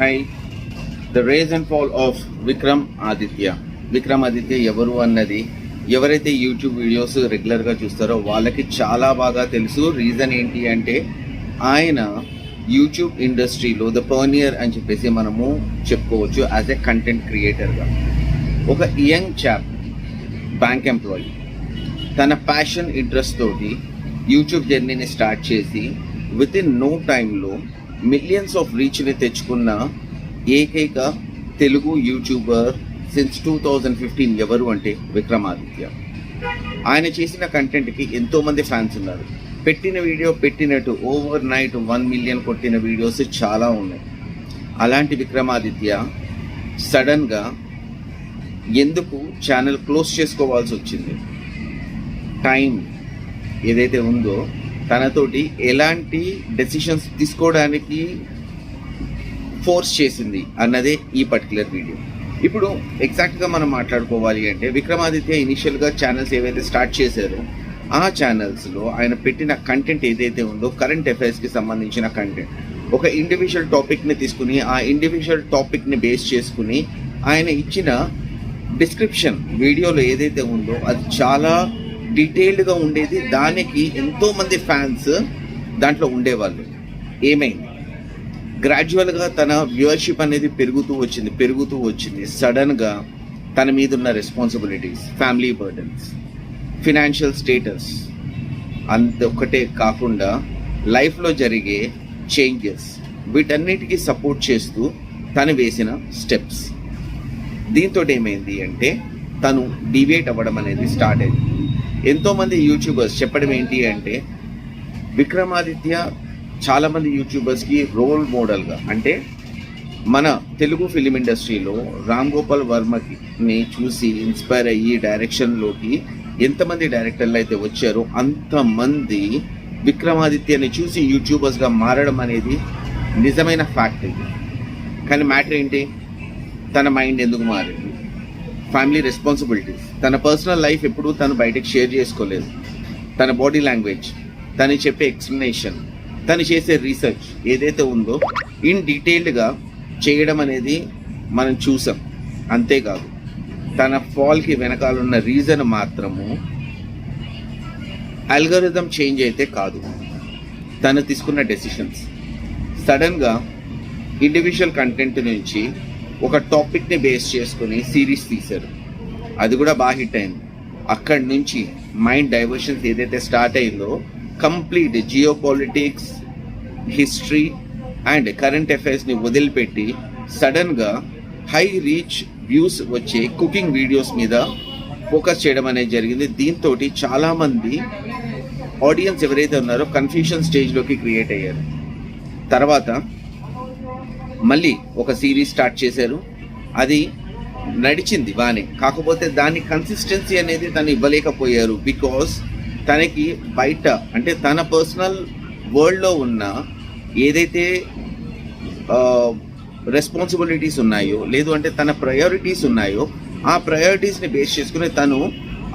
Hi. The rise and fall of Vikram Aditya Vikram Aditya ఎవరు అన్నది ఎవరైతే YouTube videos రెగ్యులర్గా చూస్తారో వాళ్ళకి చాలా బాగా తెలుసు. రీజన్ ఏంటి అంటే ఆయన యూట్యూబ్ ఇండస్ట్రీలో ద పర్నియర్ అని చెప్పేసి మనము చెప్పుకోవచ్చు యాజ్ ఎ కంటెంట్ క్రియేటర్గా ఒక యంగ్ చాప్ బ్యాంక్ ఎంప్లాయీ తన ప్యాషన్ ఇంట్రెస్ట్ తోటి యూట్యూబ్ జర్నీని స్టార్ట్ చేసి విత్ ఇన్ నో టైంలో మిలియన్స్ ఆఫ్ రీచ్ని తెచ్చుకున్న ఏకైక Telugu YouTuber since two thousand fifteen ఎవరు అంటే విక్రమాదిత్య. ఆయన చేసిన కంటెంట్కి ఎంతోమంది ఫ్యాన్స్ ఉన్నారు. పెట్టిన వీడియో పెట్టినట్టు ఓవర్ నైట్ వన్ మిలియన్ కొట్టిన వీడియోస్ చాలా ఉన్నాయి. అలాంటి విక్రమాదిత్య సడన్గా ఎందుకు ఛానల్ క్లోజ్ చేసుకోవాల్సి వచ్చింది? టైం ఏదైతే ఉందో తనతోటి ఎలాంటి డెసిషన్స్ తీసుకోవడానికి ఫోర్స్ చేసింది అన్నదే ఈ పర్టికులర్ వీడియో ఇప్పుడు ఎగ్జాక్ట్గా మనం మాట్లాడుకోవాలి అంటే విక్రమాదిత్య ఇనిషియల్గా ఛానల్స్ ఏవైతే స్టార్ట్ చేశారో ఆ ఛానల్స్లో ఆయన పెట్టిన కంటెంట్ ఏదైతే ఉందో కరెంట్ అఫైర్స్కి సంబంధించిన కంటెంట్ ఒక ఇండివిజువల్ టాపిక్ని తీసుకుని ఆ ఇండివిజువల్ టాపిక్ని బేస్ చేసుకుని ఆయన ఇచ్చిన డిస్క్రిప్షన్ వీడియోలో ఏదైతే ఉందో అది చాలా డీటెయిల్డ్గా ఉండేది. దానికి ఎంతోమంది ఫ్యాన్స్ దాంట్లో ఉండేవాళ్ళు. ఏమైంది? గ్రాడ్యువల్గా తన వ్యూవర్షిప్ అనేది పెరుగుతూ వచ్చింది పెరుగుతూ వచ్చింది. సడన్గా తన మీద ఉన్న responsibilities family burdens financial status అంత ఒక్కటే కాకుండా లైఫ్లో జరిగే చేంజెస్ వీటన్నిటికీ సపోర్ట్ చేస్తూ తను వేసిన స్టెప్స్. దీంతో ఏమైంది అంటే తను డివేట్ అవ్వడం అనేది స్టార్ట్ అయింది. ఎంతోమంది యూట్యూబర్స్ చెప్పడం ఏంటి అంటే విక్రమాదిత్య చాలామంది యూట్యూబర్స్కి రోల్ మోడల్గా అంటే మన తెలుగు ఫిలిం ఇండస్ట్రీలో రామ్ గోపాల్ వర్మని చూసి ఇన్స్పైర్ అయ్యి డైరెక్షన్లోకి ఎంతమంది డైరెక్టర్లు అయితే వచ్చారో అంతమంది విక్రమాదిత్యని చూసి యూట్యూబర్స్గా మారడం అనేది నిజమైన ఫ్యాక్ట్ ఇది. కానీ మ్యాటర్ ఏంటి? తన మైండ్ ఎందుకు మారింది? ఫ్యామిలీ రెస్పాన్సిబిలిటీస్ తన పర్సనల్ లైఫ్ ఎప్పుడూ తను బయటకు షేర్ చేసుకోలేదు. తన బాడీ లాంగ్వేజ్ తను చెప్పే ఎక్స్ప్లెనేషన్ తను చేసే రీసెర్చ్ ఏదైతే ఉందో ఇన్ డీటెయిల్డ్గా చేయడం అనేది మనం చూసాం. అంతేకాదు తన ఫాల్కి వెనకాలన్న రీజన్ మాత్రము అల్గరిథం చేంజ్ అయితే కాదు. తను తీసుకున్న డెసిషన్స్ సడన్గా ఇండివిజువల్ కంటెంట్ నుంచి ఒక టాపిక్ని బేస్ చేసుకుని సిరీస్ తీశారు. అది కూడా బాగా హిట్ అయింది. అక్కడి నుంచి మైండ్ డైవర్షన్స్ ఏదైతే స్టార్ట్ అయిందో complete geo politics history and current అఫైర్స్ని వదిలిపెట్టి సడన్గా హై రీచ్ వ్యూస్ వచ్చే కుకింగ్ వీడియోస్ మీద ఫోకస్ చేయడం అనేది జరిగింది. దీంతో చాలామంది ఆడియన్స్ ఎవరైతే ఉన్నారో కన్ఫ్యూషన్ స్టేజ్లోకి క్రియేట్ అయ్యారు. తర్వాత మళ్ళీ ఒక సిరీస్ స్టార్ట్ చేశారు. అది నడిచింది బాగానే కాకపోతే దాని కన్సిస్టెన్సీ అనేది తను ఇవ్వలేకపోయారు. బికాస్ తనకి బయట అంటే తన పర్సనల్ వరల్డ్లో ఉన్న ఏదైతే రెస్పాన్సిబిలిటీస్ ఉన్నాయో లేదు అంటే తన ప్రయారిటీస్ ఉన్నాయో ఆ ప్రయారిటీస్ని బేస్ చేసుకుని తను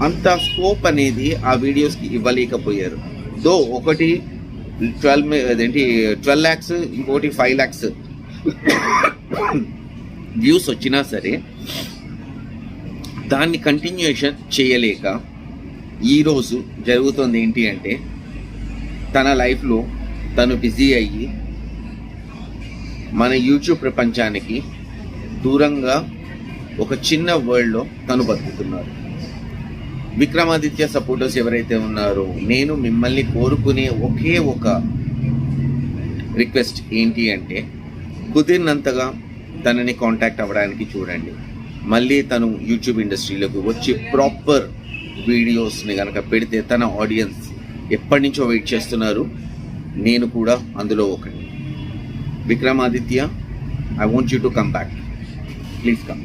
అంత స్కోప్ అనేది ఆ వీడియోస్కి ఇవ్వలేకపోయారు. దో ఒకటి ట్వెల్వ్ అదేంటి ట్వెల్వ్ ల్యాక్స్ ఇంకోటి ఫైవ్ ల్యాక్స్ వ్యూస్ వచ్చినా సరే దాన్ని కంటిన్యూషన్ చేయలేక ఈరోజు జరుగుతుంది ఏంటి అంటే తన లైఫ్లో తను బిజీ అయ్యి మన యూట్యూబ్ ప్రపంచానికి దూరంగా ఒక చిన్న వరల్డ్లో తను బతుకుతున్నారు. విక్రమాదిత్య సపోర్టర్స్ ఎవరైతే ఉన్నారో నేను మిమ్మల్ని కోరుకునే ఒకే ఒక రిక్వెస్ట్ ఏంటి అంటే కుదిరినంతగా తనని కాంటాక్ట్ అవ్వడానికి చూడండి. మళ్ళీ తను యూట్యూబ్ ఇండస్ట్రీలోకి వచ్చి ప్రాపర్ వీడియోస్ని కనుక పెడితే తన ఆడియన్స్ ఎప్పటి నుంచో వెయిట్ చేస్తున్నారు. నేను కూడా అందులో ఒకటి Vikramaditya I want you to come back please come